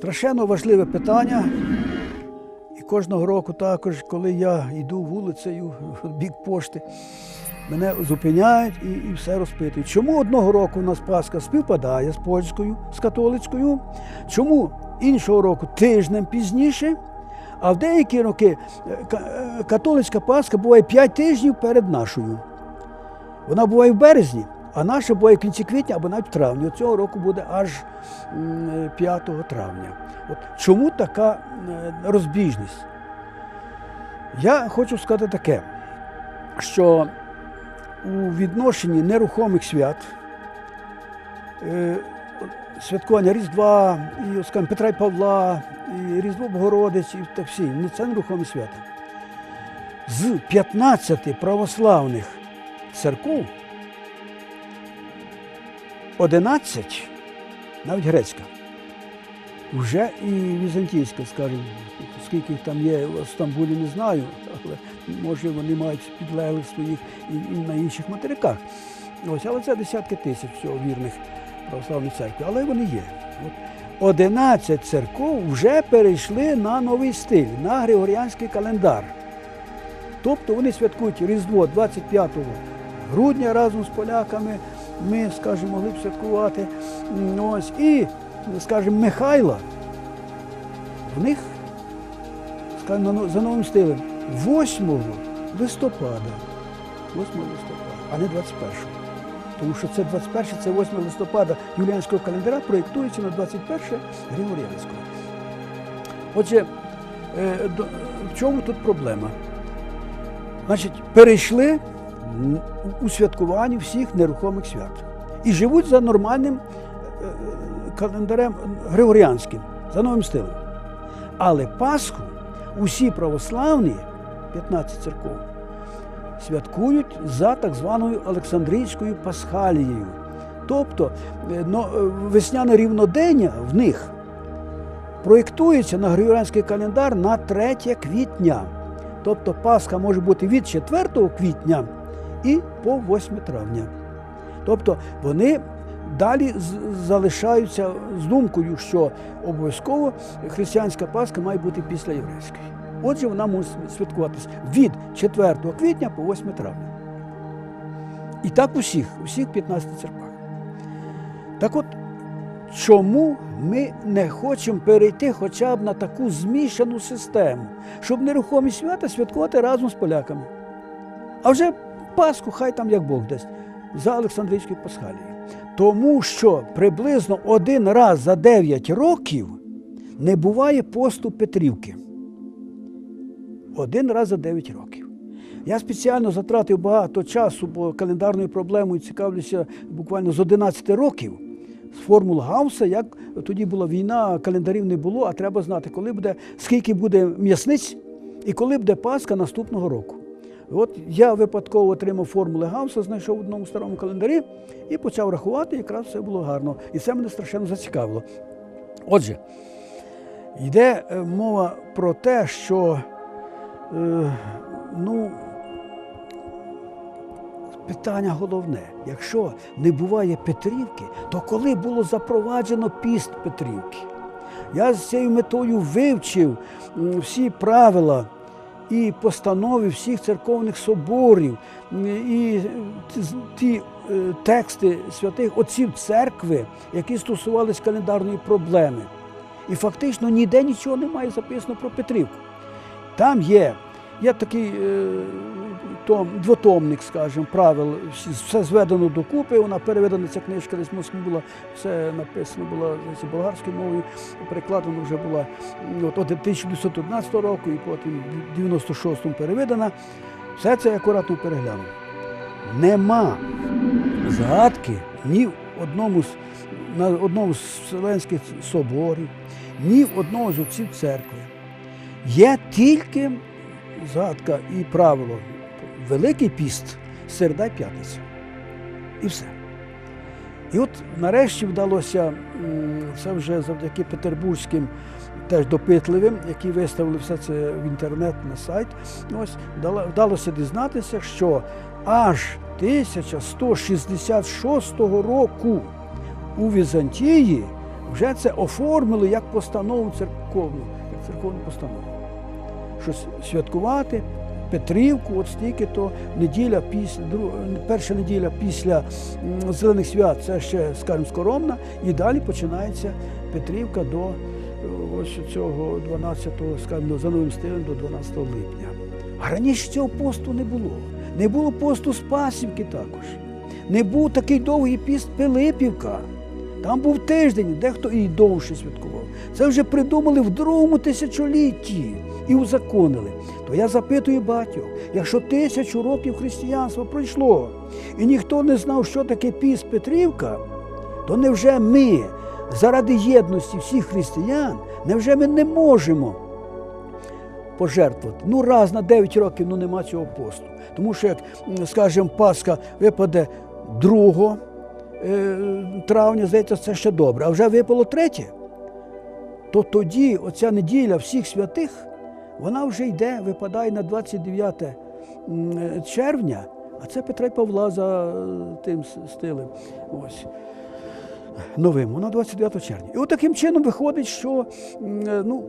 Страшенно важливе питання. Кожного року також, коли я йду вулицею в бік пошти, мене зупиняють і, і все розпитують. Чому одного року у нас Пасха співпадає з польською, з католицькою? Чому іншого року тижнем пізніше? А в деякі роки е, е, католицька Пасха буває 5 тижнів перед нашою. Вона буває в березні, а наша буває кінці квітня або навіть в травні. Цього року буде аж 5 травня. От чому така е, розбіжність? Я хочу сказати таке, що у відношенні нерухомих свят, е, святкування Різдва, і, скажімо, Петра і Павла, і Різдво Богородиць, і так всі, ну, це нерухомі свята. З 15 православних церков 11, навіть грецька, вже і візантійська, скажімо, скільки їх там є в Стамбулі, не знаю, але може вони мають підлеглих своїх і, на інших материках. Ось, але це десятки тисяч всього вірних православних церкви, але вони є. От 11 церков вже перейшли на новий стиль, на григоріанський календар. Тобто вони святкують Різдво 25 грудня разом з поляками. Ми, скажімо, могли б святкувати. Ось. І, скажімо, Михайла в них за новим стилем 8 листопада. 8 листопада, а не 21. Тому що це 21, це 8 листопада юліанського календаря проєктується на 21 Григоріанського. Отже, е, в чому тут проблема? Значить, перейшли у святкуванні всіх нерухомих свят. І живуть за нормальним е, е, календарем григоріанським, за новим стилем. Але Пасху усі православні, 15 церков, святкують за так званою Олександрійською Пасхалією. Тобто е, весняне рівнодення в них проєктується на григоріанський календар на 3 квітня. Тобто Пасха може бути від 4 квітня і по 8 травня. Тобто вони далі залишаються з думкою, що обов'язково християнська Пасха має бути після єврейської. Отже, вона може святкуватись від 4 квітня по 8 травня. І так усіх, усіх 15 церквах. Так от, чому ми не хочемо перейти хоча б на таку змішану систему, щоб нерухомі свята святкувати разом з поляками? А вже Пасху хай там як Бог дасть за Олександрійською Пасхалією. Тому що приблизно один раз за 9 років не буває посту Петрівки. Один раз за 9 років. Я спеціально затратив багато часу, бо календарною проблемою цікавлюся буквально з 11 років. З формул Гауса, як тоді була війна, календарів не було, а треба знати, коли буде, скільки буде м'ясниць і коли буде Пасха наступного року. От я випадково отримав формули Гауса, знайшов в одному старому календарі і почав рахувати, якраз все було гарно. І це мене страшенно зацікавило. Отже, йде е, мова про те, що е, ну, питання головне: якщо не буває Петрівки, то коли було запроваджено піст Петрівки? Я з цією метою вивчив всі правила і постанови всіх церковних соборів, і ті- е, тексти святих отців церкви, які стосувалися календарної проблеми. І фактично ніде нічого немає записано про Петрівку. Там є, є такий е, том, двотомник, скажімо, правил, все зведено докупи, вона переведена ця книжка десь в Москві була, все написано було болгарською мовою, перекладено вже була от, от 1911 року і потім в 96-му переведена. Все це я акуратно переглянув. Нема згадки ні в одному з, на одному з Вселенських соборів, ні в одного з отців церкви. Є тільки згадка і правило Великий піст, середа й п'ятниця. І все. І от нарешті вдалося, це вже завдяки петербурзьким теж допитливим, які виставили все це в інтернет на сайт. Ось вдалося дізнатися, що аж 1166 року у Візантії вже це оформили як постанову церковну, як церковну постанову. Що с- святкувати Петрівку, от стільки то неділя після перша неділя після зелених свят, це ще, скажімо, скоромна, і далі починається Петрівка до е, ось цього 12-го, скажімо, за новим стилем до 12 липня. А раніше цього посту не було. Не було посту Спасівки також. Не був такий довгий піст Пилипівка. Там був тиждень, дехто і довше святкував. Це вже придумали в другому тисячолітті і узаконили. То я запитую батьків, якщо тисячу років християнства пройшло, і ніхто не знав, що таке піст Петрівка, то невже ми заради єдності всіх християн, невже ми не можемо пожертвувати? Ну, раз на 9 років ну, нема цього посту. Тому що, як, скажімо, Пасха випаде 2 е, травня, здається, це ще добре, а вже випало третє, то тоді оця неділя всіх святих, вона вже йде, випадає на 29 червня, а це Петра й Павла за е, тим стилем. Ось. Новим, вона 29 червня. І от таким чином виходить, що е, ну,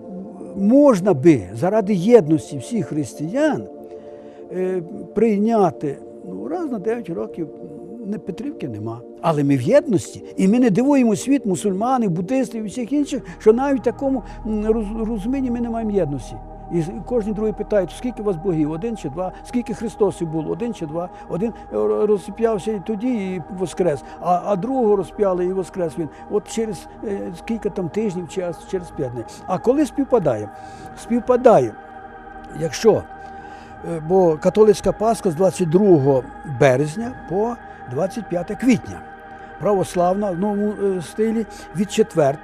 можна би заради єдності всіх християн е, прийняти ну, раз на 9 років не Петрівки нема. Але ми в єдності, і ми не дивуємо світ, мусульмани, буддистів і всіх інших, що навіть в такому розумінні ми не маємо єдності. І кожен другий питає, скільки у вас богів, один чи два, скільки Христосів було, один чи два, один е, розп'явся і тоді і воскрес, а, а другого розп'яли і воскрес він. От через е, скільки там тижнів, час, через п'ять днів. А коли співпадає? Співпадає, якщо Е, бо католицька Пасха з 22 березня по 25 квітня. Православна в новому е, стилі від 4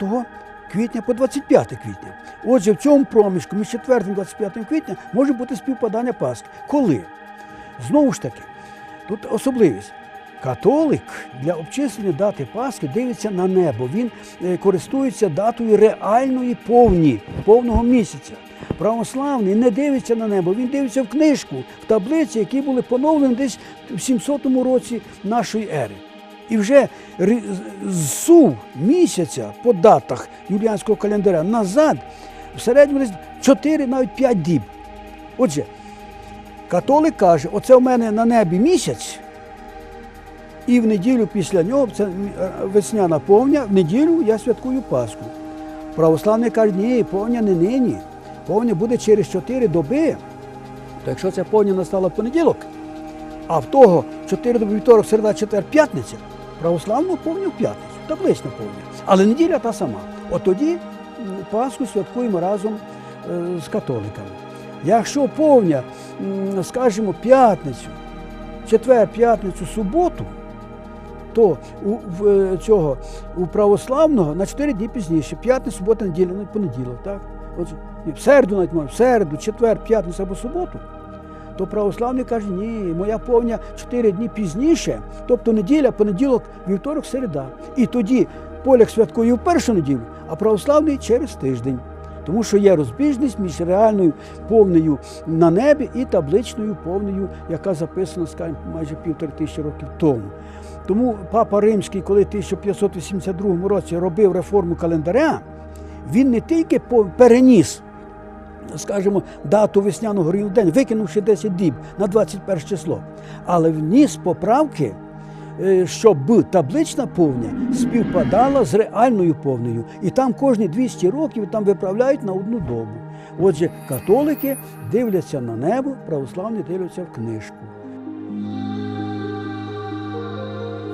квітня по 25 квітня. Отже, в цьому проміжку між 4 і 25 квітня може бути співпадання Пасхи. Коли? Знову ж таки, тут особливість. Католик для обчислення дати Пасхи дивиться на небо. Він е, користується датою реальної повні, повного місяця. Православний не дивиться на небо, він дивиться в книжку, в таблиці, які були поновлені десь в 700 році нашої ери. І вже зсув місяця по датах юліанського календаря назад в середньому десь 4, навіть 5 діб. Отже, католик каже, оце в мене на небі місяць, і в неділю після нього, це весняна повня, в неділю я святкую Пасху. Православний каже, ні, повня не нині. Повня буде через 4 доби. То якщо ця повня настала в понеділок, а в того 4 доби вівторок, середа, четвер, п'ятниця, православну повню п'ятницю, таблична повня. Але неділя та сама. От тоді Пасху святкуємо разом е, з католиками. Якщо повня, скажімо, п'ятницю, четвер, п'ятницю, суботу, то у в, е, цього у православного на 4 дні пізніше, п'ятниця, субота, неділя, ну, понеділок, так? І в середу навіть в середу, четвер, п'ятницю або суботу, то православний каже, ні, моя повня 4 дні пізніше, тобто неділя, понеділок, вівторок, середа. І тоді поляк святкує в першу неділю, а православний через тиждень. Тому що є розбіжність між реальною повнею на небі і табличною повнею, яка записана, скажімо, майже півтори тисячі років тому. Тому папа Римський, коли в 1582 році робив реформу календаря, він не тільки переніс, скажімо, дату весняного день, викинувши 10 діб на 21 число, але вніс поправки, е, щоб таблична повня співпадала з реальною повнею. І там кожні 200 років там виправляють на одну добу. Отже, католики дивляться на небо, православні дивляться в книжку.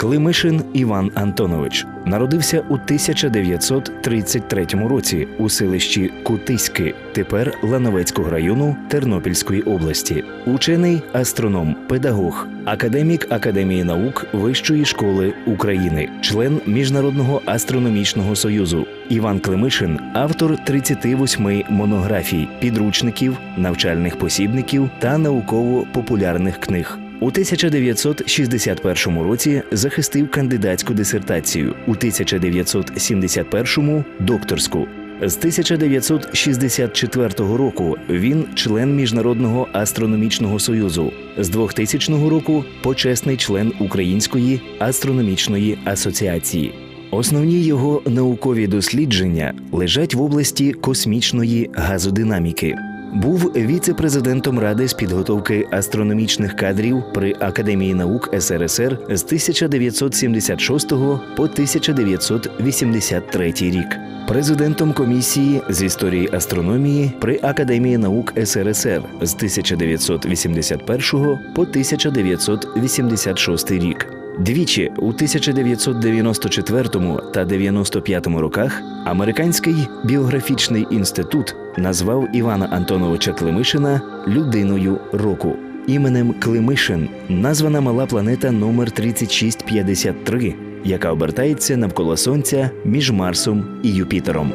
Климишин Іван Антонович народився у 1933 році у селищі Кутиськи, тепер Лановецького району Тернопільської області. Учений астроном, педагог, академік Академії наук Вищої школи України, член Міжнародного астрономічного союзу, Іван Климишин автор 38 монографій, підручників, навчальних посібників та науково-популярних книг. У 1961 році захистив кандидатську дисертацію, у 1971 – докторську. З 1964 року він член Міжнародного астрономічного союзу. З 2000 року почесний член Української астрономічної асоціації. Основні його наукові дослідження лежать в області космічної газодинаміки. Був віце-президентом Ради з підготовки астрономічних кадрів при Академії наук СРСР з 1976 по 1983 рік, президентом комісії з історії астрономії при Академії наук СРСР з 1981 по 1986 рік. Двічі у 1994 та 95 роках Американський біографічний інститут назвав Івана Антоновича Климишина людиною року. Іменем Климишин названа мала планета номер 3653, яка обертається навколо Сонця між Марсом і Юпітером.